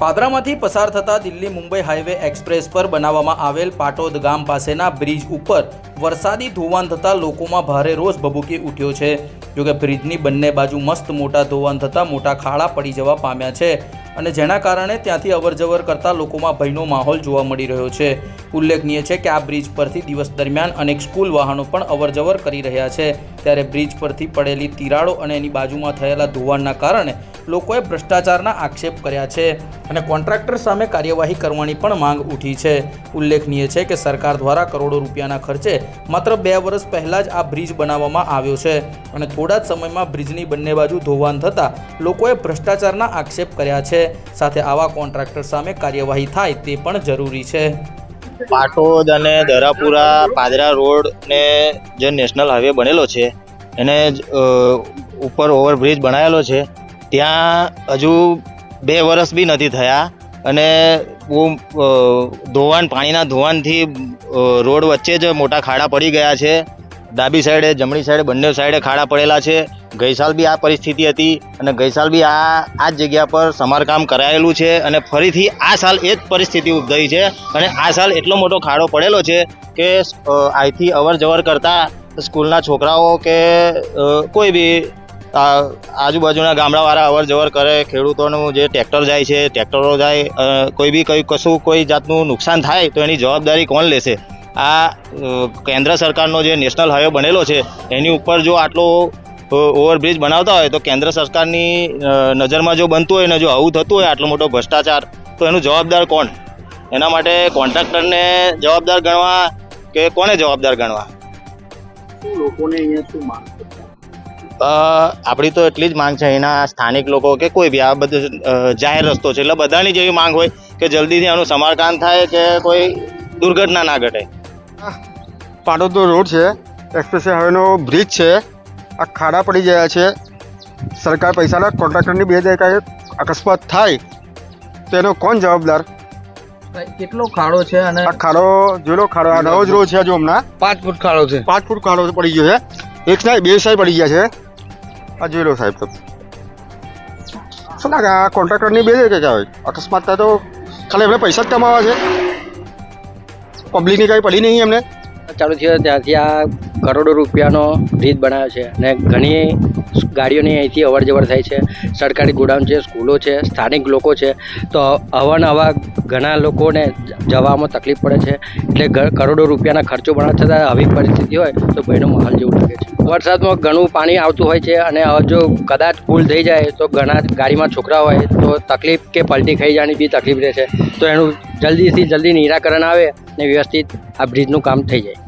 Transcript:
પાદરામાંથી પસાર થતા Delhi Mumbai highway express પર બનાવવામાં આવેલ પાટોદ ગામ પાસેના બ્રિજ ઉપર વરસાદી ધોવાણ થતાં લોકોમાં ભારે રોષ ભભૂકી ઉઠ્યો છે. જોકે બ્રિજની બંને બાજુ મસ્ત મોટા ધોવાણ થતાં મોટા ખાડા પડી જવા પામ્યા છે અને જેના કારણે ત્યાંથી અવરજવર કરતા લોકોમાં ભયનો માહોલ જોવા મળી રહ્યો છે. ઉલ્લેખનીય છે કે આ બ્રિજ પરથી દિવસ દરમિયાન અનેક સ્કૂલ વાહનો પણ અવરજવર કરી રહ્યા છે. ત્યારે બ્રિજ પરથી પડેલી તિરાડો અને એની બાજુમાં થયેલા ધોવાણના કારણે લોકોએ ભ્રષ્ટાચારના આક્ષેપ કર્યા છે અને કોન્ટ્રાક્ટર સામે કાર્યવાહી કરવાની પણ માંગ ઉઠી છે. ઉલ્લેખનીય છે કે સરકાર દ્વારા કરોડો રૂપિયાના ખર્ચે માત્ર બે વર્ષ પહેલાં જ આ બ્રિજ બનાવવામાં આવ્યો છે અને થોડા જ સમયમાં બ્રિજની બંને બાજુ ધોવાણ થતાં લોકોએ ભ્રષ્ટાચારના આક્ષેપ કર્યા છે. સાથે આવા કોન્ટ્રાક્ટર સામે કાર્યવાહી થાય તે પણ જરૂરી છે. પાટોદ અને દરાપુરા પાદરા રોડ ને જે નેશનલ હાઈવે બનેલો છે, એને ઉપર ઓવરબ્રિજ બનાવેલો છે. ત્યાં હજુ બે વર્ષ બી નથી થયા અને બહુ ધોવાણ, પાણીના ધોવાણથી રોડ વચ્ચે જ મોટા ખાડા પડી ગયા છે. ડાબી સાઈડે, જમણી સાઈડે, બંને સાઈડે ખાડા પડેલા છે. ગઈ સાલ બી આ પરિસ્થિતિ હતી અને ગઈ સાલ બી આ આ જ જગ્યા પર સમારકામ કરાયેલું છે અને ફરીથી આ સાલ એ જ પરિસ્થિતિ ઉદ્ભવી છે અને આ સાલ એટલો મોટો ખાડો પડેલો છે કે અહીંથી અવર જવર કરતા સ્કૂલના છોકરાઓ કે કોઈ બી આજુબાજુના ગામડાવાળા અવર જવર કરે ખેડૂતોનું જે ટ્રેક્ટર જાય છે ટ્રેક્ટરો જાય કોઈ બી કંઈ કશું કોઈ જાતનું નુકસાન થાય તો એની જવાબદારી કોણ લેશે? આ કેન્દ્ર સરકારનો જે નેશનલ હાઈવે બનેલો છે એની ઉપર જો આટલો ઓવરબ્રિજ બનાવતા હોય તો કેન્દ્ર સરકારની નજરમાં જો બનતું હોય ને જો આવું થતું હોય આટલો મોટો ભ્રષ્ટાચાર તો એનું જવાબદાર કોણ? એના માટે કોન્ટ્રાક્ટરને જવાબદાર ગણવા કે કોને જવાબદાર ગણવા? લોકોને અહીંયા શું? અ, આપણી તો એટલી જ માંગ છે અહીંના સ્થાનિક લોકો કે કોઈ બી આ બધું જાહેર રસ્તો છે એટલે બધાની જેવી માંગ હોય કે જલ્દીથી આનું સમારકામ થાય કે કોઈ દુર્ઘટના ના ઘટે. પાટોદનો રોડ છે એક્સપ્રેસ હાઈવેનો બ્રિજ છે આ ખાડા પડી ગયા છે. સરકાર પૈસાના કોન્ટ્રાક્ટરની બે જગ્યાએ અકસ્માત થાય તો એનો કોણ જવાબદાર? કેટલો ખાડો છે અને આ ખાડો જોયેલો ખાડો આ નવો જ રોડ છે હજુ હમણાં. પાંચ ફૂટ ખાડો છે. પાંચ ફૂટ ખાડો પડી ગયો છે. એક સાઈડ બે સાઈડ પડી ગયા છે. આ જોઈ લો સાહેબ તો શું લાગે, આ કોન્ટ્રાક્ટરની બે જગ્યા હોય? અકસ્માત તો ખાલી એમને પૈસા જ કમાવા છે? પબ્લિકની કાંઈ પડી નહીં એમને? ચાલુ થયો ત્યાંથી આ કરોડો રૂપિયાનો બ્રિજ બનાવ્યો છે અને ઘણી ગાડીઓની અહીંથી અવર જવર થાય છે. સરકારી ગોડાઉન છે, સ્કૂલો છે, સ્થાનિક લોકો છે. તો અવાનવા ઘણા લોકોને જવામાં તકલીફ પડે છે. એટલે કરોડો રૂપિયાના ખર્ચો બનાવ છતાં આવી પરિસ્થિતિ હોય તો ભયનો માહોલ જેવું લાગે છે. વરસાદમાં ઘણું પાણી આવતું હોય છે અને જો કદાચ પુલ થઈ જાય તો ઘણા ગાડીમાં છોકરા હોય તો તકલીફ કે પલટી ખાઈ જવાની બી તકલીફ રહે છે. તો એનું જલ્દીથી જલ્દી નિરાકરણ આવે ને વ્યવસ્થિત આ બ્રિજનું કામ થઈ જાય.